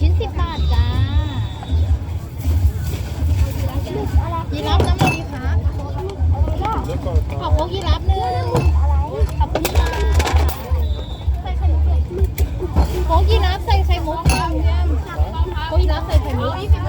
ชิ้นสิบบาทจ้ายีรับน้ำมันดีคะขอบคุณยีรับหนึ่งขอบคุณค่ะใส่ไข่มุกเลยโค้กยีรับใส่ไข่มุกค่ะโค้กยีรับใส่ไข่มุก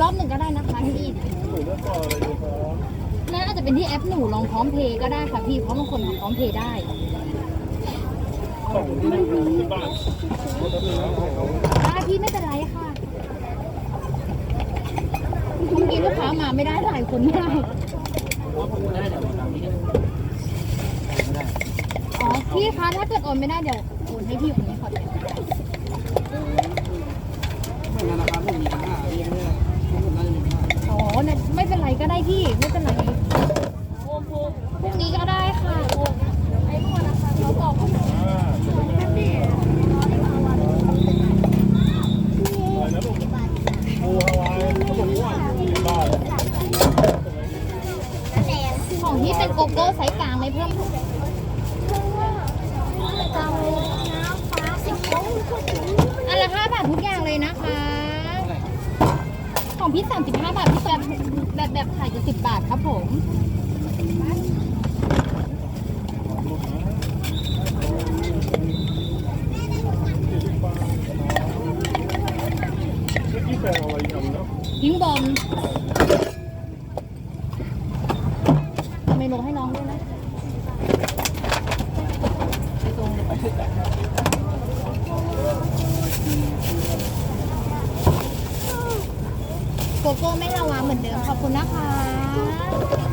รอบหนึ่งก็ได้นะคะพี่หมูเลือกต่ออะไรดีครับนั่นอาจจะเป็นที่แอปหนูลองพร้อมเพย์ก็ได้ค่ะพี่เพราะบางคนทำพร้อมเพย์ได้สองสิบบาทโอ้โหครับได้พี่ไม่เป็นไรค่ะเมื่อกี้ลูกค้ามาไม่ได้หลายคนม่ได้อ๋อพี่คะถ้าเกิดโอนไม่ได้เดี๋ยวโอนให้พี่คนนี้ขอเดี๋ยว ไม่งั้นนะครับผมมีปัญหาเรื่องเนี่ยผมน่าจะมีปัญหา อ๋อเนี่ย ไม่เป็นไรก็ได้พี่ ไม่เป็นไรพรุ่งนี้ก็ได้ค่ะไอ้พวกนะคะเขาบอกว่าอ่าเดี๋ยวนะอะไรนะลูกปูฮาวายขนมหวานของที่เป็นโกโก้ไซส์กลางไม่เพิ่มเกาน้ำฟ้าสิบโค้ง อันละห้าบาททุกอย่างเลยนะคะ ของพี่สามสิบาท พี่แบบแบบแบบขายจะสิบาทครับผม ที่แฟนเอะไรทำเนาะยิงบอมเมนูให้น้องด้วยนะไปตรงเลย โกโก้ไม่ละวาเหมือนเดิมขอบคุณนะคะ